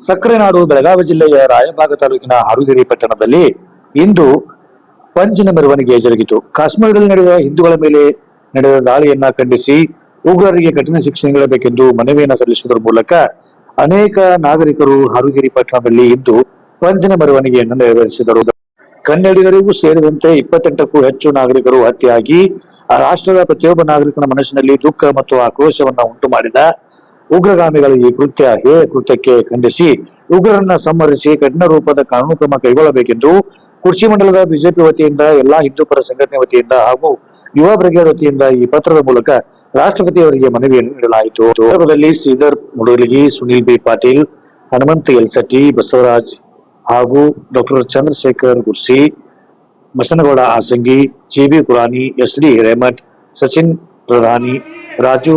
ಸಕ್ಕರೆ ನಾಡು ಬೆಳಗಾವಿ ಜಿಲ್ಲೆಯ ರಾಯಭಾಗ ತಾಲೂಕಿನ ಹರುಗಿರಿ ಪಟ್ಟಣದಲ್ಲಿ ಇಂದು ಪಂಜಿನ ಮೆರವಣಿಗೆ ಜರುಗಿತು. ಕಾಶ್ಮೀರದಲ್ಲಿ ನಡೆದ ಹಿಂದೂಗಳ ಮೇಲೆ ನಡೆದ ದಾಳಿಯನ್ನ ಖಂಡಿಸಿ ಉಗ್ರರಿಗೆ ಕಠಿಣ ಶಿಕ್ಷೆ ನೀಡಬೇಕೆಂದು ಮನವಿಯನ್ನು ಸಲ್ಲಿಸುವುದರ ಮೂಲಕ ಅನೇಕ ನಾಗರಿಕರು ಹರುಗಿರಿ ಪಟ್ಟಣದಲ್ಲಿ ಇಂದು ಪಂಜಿನ ಮೆರವಣಿಗೆಯನ್ನು ನೆರವೇರಿಸಿದರು. ಕನ್ನಡಿಗರಿಗೂ ಸೇರಿದಂತೆ ಇಪ್ಪತ್ತೆಂಟಕ್ಕೂ ಹೆಚ್ಚು ನಾಗರಿಕರು ಹತ್ಯೆಯಾಗಿ ಆ ರಾಷ್ಟ್ರದ ಪ್ರತಿಯೊಬ್ಬ ನಾಗರಿಕನ ಮನಸ್ಸಿನಲ್ಲಿ ದುಃಖ ಮತ್ತು ಆಕ್ರೋಶವನ್ನ ಉಂಟು ಮಾಡಿದ ಉಗ್ರಗಾಮಿಗಳ ಈ ಕೃತ್ಯ ಹೇ ಕೃತ್ಯಕ್ಕೆ ಖಂಡಿಸಿ, ಉಗ್ರರನ್ನ ಸಂಹರಿಸಿ ಕಠಿಣ ರೂಪದ ಕಾನೂನು ಕ್ರಮ ಕೈಗೊಳ್ಳಬೇಕೆಂದು ಕುರ್ಚಿ ಮಂಡಲದ ಬಿಜೆಪಿ ವತಿಯಿಂದ, ಎಲ್ಲಾ ಹಿಂದೂ ಪರ ಸಂಘಟನೆ ವತಿಯಿಂದ ಹಾಗೂ ಯುವ ಬ್ರಿಗೇಡ್ ವತಿಯಿಂದ ಈ ಪತ್ರದ ಮೂಲಕ ರಾಷ್ಟ್ರಪತಿಯವರಿಗೆ ಮನವಿಯನ್ನು ನೀಡಲಾಯಿತು. ಸಂದರ್ಭದಲ್ಲಿ ಶ್ರೀಧರ್ ಮುಡಲಗಿ ಸುನೀಲ್ ಬಿ ಪಾಟೀಲ್, ಹನುಮಂತ ಎಲ್ಸಟ್ಟಿ ಬಸವರಾಜ್ ಹಾಗೂ doctor Chandrashekhar Gursi Basanagouda Asangi GB Kurani, S D Hiremath Sachin Pradhani, Raju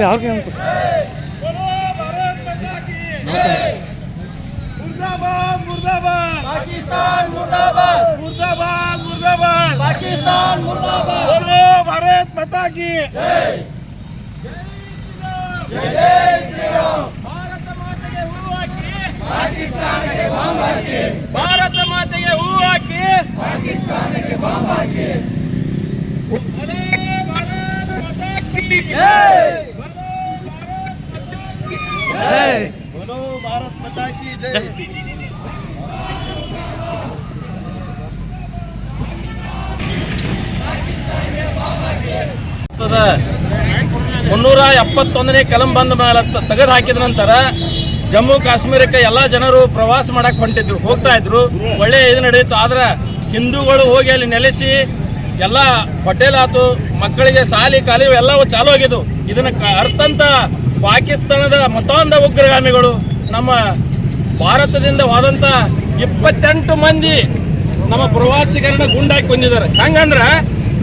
पे के उनको मुर्दाबाद मुर्दाबाद पाकिस्तान मुर्दाबाद मुर्दाबाद मुर्दाबाद पाकिस्तान मुर्दाबाद भारत माते की भारत के पाकिस्तान के बाबा भारत के हूँ पाकिस्तान के भारत माता की जय बोलो भारत माता की जय ಆಗ್ತದ ಮುನ್ನೂರ ಎಪ್ಪತ್ತೊಂದನೇ ಕಲಂ ಬಂದ ಮೇಲೆ ತೆಗೆದು ಹಾಕಿದ ನಂತರ ಜಮ್ಮು ಕಾಶ್ಮೀರಕ್ಕೆ ಎಲ್ಲ ಜನರು ಪ್ರವಾಸ ಮಾಡಕ್ ಹೊಂಟಿದ್ರು ಹೋಗ್ತಾ ಇದ್ರು ಒಳ್ಳೆ ಇದು ನಡೆಯಿತು ಆದ್ರೆ ಹಿಂದೂಗಳು ಹೋಗಿ ಅಲ್ಲಿ ನೆಲೆಸಿ ಎಲ್ಲ ಹೋಟೆಲ್ ಆತು ಮಕ್ಕಳಿಗೆ ಶಾಲಿ ಕಾಲೇಜು ಎಲ್ಲವೂ ಚಾಲು ಆಗಿದ್ದು ಇದನ್ನ ಕ- ಅರ್ಥಂತ ಪಾಕಿಸ್ತಾನದ ಮತಾಂಧ ಉಗ್ರಗಾಮಿಗಳು ನಮ್ಮ ಭಾರತದಿಂದ ಹೋದಂಥ ಇಪ್ಪತ್ತೆಂಟು ಮಂದಿ ನಮ್ಮ ಪ್ರವಾಸಿಗರನ್ನ ಗುಂಡಾಕಿ ಕೊಂದಿದ್ದಾರೆ. ಹಂಗಂದ್ರ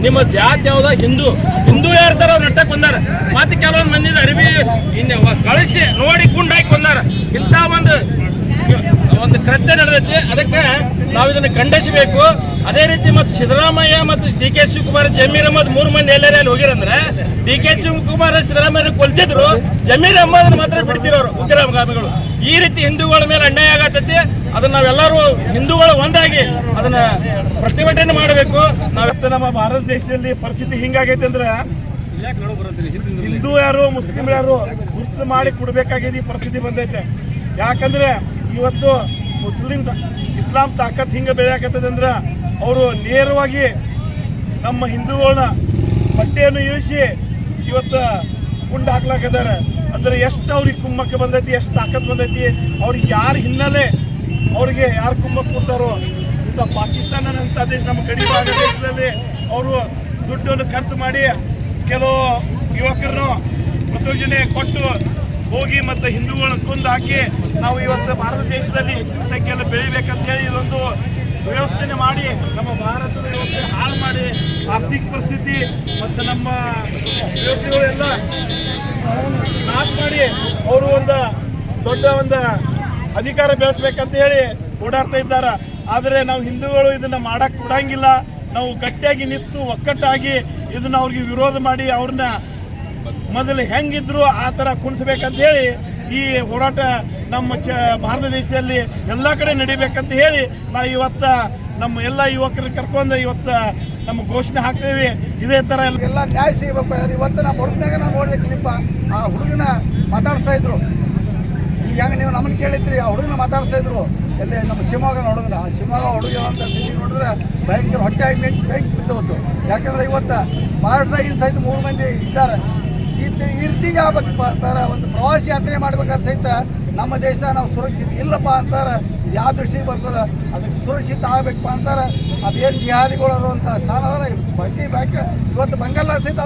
ನಿಮ್ಮ ಜಾತಿ ಯಾವ್ದ ಹಿಂದೂ ಹಿಂದೂ ಯಾರ್ದಾರ ಅವ್ರು ನಟ್ಟ ಕೊಂದಾರ ಮತ್ತೆ ಕೆಲವೊಂದು ಮಂದಿ ಅರಿವಿ ಇನ್ನು ಕಳಿಸಿ ನೋಡಿ ಗುಂಡಾಕಿ ಕೊಂದಾರ. ಇಂಥ ಒಂದು ಒಂದು ಕೃತ್ಯ ನಡೆದೈತಿ. ಅದಕ್ಕೆ ನಾವು ಇದನ್ನು ಖಂಡಿಸಬೇಕು. ಅದೇ ರೀತಿ ಮತ್ತು ಸಿದ್ದರಾಮಯ್ಯ ಮತ್ತು ಡಿ ಕೆ ಶಿವಕುಮಾರ್, ಜಮೀರ್ ಅಹಮದ್ ಮೂರು ಮಂದಿ ಎಲ್ಲೆಲ್ಲಿ ಹೋಗಿರಂದ್ರೆ, ಡಿ ಕೆ ಶಿವಕುಮಾರ್ ಸಿದ್ದರಾಮಯ್ಯ ಕೊಲ್ತಿದ್ರು, ಜಮೀರ್ ಅಹಮದ್ ಮಾತ್ರ ಬಿಡ್ತಿರೋರು ಉಗ್ರಗಾಮಿಗಳು. ಈ ರೀತಿ ಹಿಂದೂಗಳ ಮೇಲೆ ಅನ್ಯಾಯ ಆಗತ್ತೈತಿ ಅದನ್ನ ನಾವೆಲ್ಲರೂ ಹಿಂದೂಗಳು ಒಂದಾಗಿ ಅದನ್ನ ಪ್ರತಿಭಟನೆ ಮಾಡಬೇಕು. ನಾವು ಇವತ್ತು ನಮ್ಮ ಭಾರತ ದೇಶದಲ್ಲಿ ಪರಿಸ್ಥಿತಿ ಹಿಂಗಾಗೈತೆ ಅಂದ್ರೆ ಹಿಂದೂ ಯಾರು, ಮುಸ್ಲಿಂ ಯಾರು ಗುರ್ತು ಮಾಡಿ ಕೊಡ್ಬೇಕಾಗಿದೆ ಈ ಪರಿಸ್ಥಿತಿ ಬಂದೈತೆ. ಯಾಕಂದ್ರೆ ಇವತ್ತು ಮುಸ್ಲಿಂ ಇಸ್ಲಾಂ ತಾಕತ್ ಹಿಂಗೆ ಬೆಳೆಯಾಕತ್ತದಂದ್ರೆ ಅವರು ನೇರವಾಗಿ ನಮ್ಮ ಹಿಂದೂಗಳನ್ನ ಬಟ್ಟೆಯನ್ನು ಇಳಿಸಿ ಇವತ್ತು ಗುಂಡು ಹಾಕ್ಲಾಕದಾರ ಅಂದ್ರೆ ಎಷ್ಟು ಅವ್ರಿಗೆ ಕುಮ್ಮಕ್ಕೆ ಬಂದೈತಿ, ಎಷ್ಟು ತಾಕತ್ ಬಂದೈತಿ, ಅವ್ರಿಗೆ ಯಾರ ಹಿನ್ನೆಲೆ ಅವ್ರಿಗೆ ಯಾರು ಕುಮ್ಮಕ್ಕೆ ಕೊಡ್ತಾರೋ ಇಂಥ ಪಾಕಿಸ್ತಾನ ಅಂತ ದೇಶ, ನಮ್ಮ ಗಡಿ ಭಾಗ ದೇಶದಲ್ಲಿ ಅವರು ದುಡ್ಡನ್ನು ಖರ್ಚು ಮಾಡಿ ಕೆಲವು ಯುವಕರನ್ನು ಪ್ರತಿಯೋಜನೆ ಕೊಟ್ಟು ಹೋಗಿ ಮತ್ತು ಹಿಂದೂಗಳನ್ನ ಕೊಂದು ಹಾಕಿ ನಾವು ಇವತ್ತು ಭಾರತ ದೇಶದಲ್ಲಿ ಹೆಚ್ಚಿನ ಸಂಖ್ಯೆಯಲ್ಲಿ ಬೆಳಿಬೇಕಂತ ಹೇಳಿ ಇದೊಂದು ವ್ಯವಸ್ಥೆನೆ ಮಾಡಿ ನಮ್ಮ ಭಾರತದ ವ್ಯವಸ್ಥೆ ಹಾಳು ಮಾಡಿ ಆರ್ಥಿಕ ಪರಿಸ್ಥಿತಿ ಮತ್ತು ನಮ್ಮ ವ್ಯವಸ್ಥೆಗಳೆಲ್ಲ ನಾಶ ಮಾಡಿ ಅವರು ಒಂದು ದೊಡ್ಡ ಒಂದು ಅಧಿಕಾರ ಬೆಳೆಸ್ಬೇಕಂತ ಹೇಳಿ ಓಡಾಡ್ತಾ ಇದ್ದಾರೆ. ಆದರೆ ನಾವು ಹಿಂದೂಗಳು ಇದನ್ನ ಮಾಡಕ್ ಕೊಡಂಗಿಲ್ಲ. ನಾವು ಗಟ್ಟಿಯಾಗಿ ನಿಂತು ಒಕ್ಕಟ್ಟಾಗಿ ಇದನ್ನ ಅವ್ರಿಗೆ ವಿರೋಧ ಮಾಡಿ ಅವ್ರನ್ನ ಮೊದಲು ಹೆಂಗಿದ್ರು ಆ ಥರ ಕುಣಿಸ್ಬೇಕಂತ ಹೇಳಿ ಈ ಹೋರಾಟ ನಮ್ಮ ಚ ಭಾರತ ದೇಶದಲ್ಲಿ ಎಲ್ಲ ಕಡೆ ನಡಿಬೇಕಂತ ಹೇಳಿ ನಾವು ಇವತ್ತ ನಮ್ಮ ಎಲ್ಲ ಯುವಕರನ್ನ ಕರ್ಕೊಂಡು ಇವತ್ತ ನಮ್ಮ ಘೋಷಣೆ ಹಾಕ್ತೇವೆ. ಇದೇ ಥರ ಎಲ್ಲ ನ್ಯಾಯ ಸಿಗಬೇಕು ಇವತ್ತು ನಾ ಹೊರತಾಗ ನಾವು ನೋಡಿದೆ ಆ ಹುಡುಗನ ಮಾತಾಡ್ತಾ ಇದ್ರು. ಈಗ ಹೆಂಗೆ ನೀವು ನಮ್ಮನ್ನ ಕೇಳಿದ್ರಿ? ಆ ಹುಡುಗನ ಮಾತಾಡ್ತಾ ಇದ್ರು. ಎಲ್ಲಿ ನಮ್ಮ ಶಿವಮೊಗ್ಗ ಹುಡುಗನ ಆ ಶಿವಮೊಗ್ಗ ಹುಡುಗ ಅಂತ ಸ್ಥಿತಿ ನೋಡಿದ್ರೆ ಭಯಂಕರ ಹೊಟ್ಟೆ ಆಗಿ ಬೆಂಕಿ ಬಿದ್ದು ಯಾಕಂದ್ರೆ ಇವತ್ತು ಮಾರಾಟದಾಗಿನ ಸಹಿತ ಮೂರು ಮಂದಿ ಇದ್ದಾರೆ. ಈ ತಿ- ಈ ರೀತಿಗೆ ಆಗ್ಬೇಕಪ್ಪ ಅಂತಾರೆ ಒಂದು ಪ್ರವಾಸ ಯಾತ್ರೆ ಮಾಡ್ಬೇಕಾದ್ರೆ ಸಹಿತ ನಮ್ಮ ದೇಶ ನಾವು ಸುರಕ್ಷಿತ ಇಲ್ಲಪ್ಪ ಅಂತಾರೆ ಯಾವ ದೃಷ್ಟಿಗೆ ಬರ್ತದೆ ಅದಕ್ಕೆ ಸುರಕ್ಷಿತ ಆಗ್ಬೇಕಪ್ಪ ಅಂತಾರೆ ಅದೇನು ಜಿಹಾದಿಗಳು ಅಂತ ಸ್ಥಾನ ಅದಾರ, ಬ್ಯಾಕ್ ಇವತ್ತು ಬಂಗಾಲ ಸಹಿತ